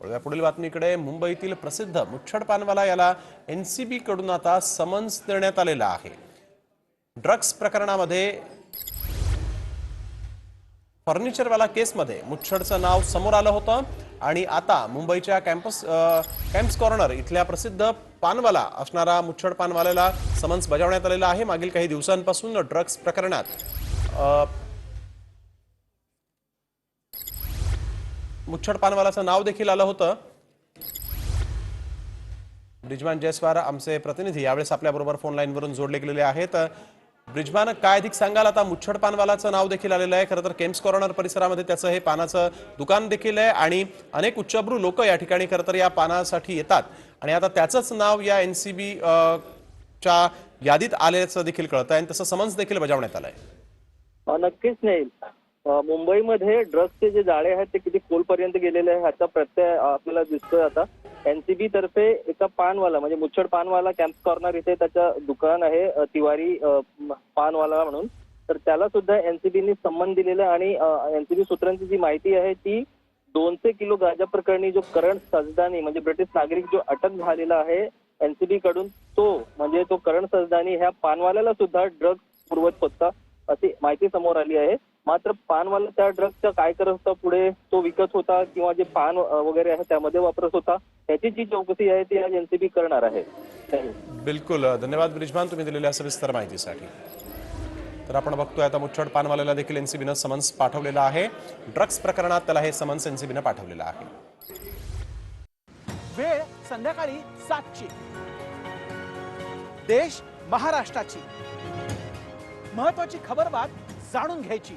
वळूया. पुढील बातमीकडे मुंबईतील प्रसिद्ध मुच्छड पानवाला याला एन सी कडून आता समन्स देण्यात आलेला आहे. ड्रग्स प्रकरणामध्ये फर्निचरवाला केसमध्ये मुच्छडचं नाव समोर आलं होतं. आणि आता मुंबईच्या कॅम्पस कॅम्प्स कॉर्नर इथल्या प्रसिद्ध पानवाला असणारा मुच्छड पानवाल्याला समन्स बजावण्यात आलेला आहे. मागील काही दिवसांपासून ड्रग्स प्रकरणात मुच्छड पानवालाचं नाव देखील आलं होतं. ब्रिजमान जयस्वार आमचे प्रतिनिधी यावेळेस आपल्याबरोबर फोन लाईनवरून जोडले गेलेले आहेत. ब्रिजमान काय अधिक सांगाल? आता मुच्छड पानवालाचं नाव देखील आलेलं आहे. खरं तर केम्स कॉर्नर परिसरामध्ये त्याचं हे पानाचं दुकान देखील आहे आणि अनेक उच्चभ्रू लोक या ठिकाणी खरं तर या पानासाठी येतात. आणि आता त्याचंच नाव या एन सी बी च्या यादीत आल्याचं देखील कळतं आणि तसं समन्स देखील बजावण्यात आलंय. आहे नक्कीच नाही. मुंबईमध्ये ड्रग्सचे जे जाळे आहेत ते किती खोलपर्यंत गेलेले आहे ह्याचा प्रत्यय आपल्याला दिसतोय आता. एनसीबी तर्फे एका पानवाला म्हणजे मुच्छड पानवाला कॅम्प कॉर्नर इथे त्याचं दुकान आहे तिवारी पानवाला म्हणून. तर त्याला सुद्धा एनसीबीने संबंध दिलेला आहे आणि एनसीबी सूत्रांची जी माहिती आहे ती दोनशे किलो गांजा प्रकरणी जो करण सजदानी म्हणजे ब्रिटिश नागरिक जो अटक झालेला आहे एनसीबी कडून तो म्हणजे तो करण सजदानी ह्या पानवाल्याला सुद्धा ड्रग्ज पुरवत होता अशी माहिती समोर आली आहे. मात्र पानवाला त्या ड्रग्जचा काय करत होता पुढे? तो विकत होता किंवा जे पान वगैरे आहे त्यामध्ये वापरत होता? त्याची जी चौकशी आहे ती आज एनसीबी करणार आहे. बिलकुल. धन्यवाद ब्रिजमान तुम्ही दिलेल्या सविस्तर माहितीसाठी. तर आपण बघतोय आता मुच्छड पानवाल्याला देखील एनसीबीनं समन्स पाठवलेलं आहे. ड्रग्ज प्रकरणात त्याला हे समन्स एनसीबीनं पाठवलेलं आहे. वेळ संध्याकाळी सातची. देश महाराष्ट्राची. महत्वाची खबर बात जाणून घ्यायची.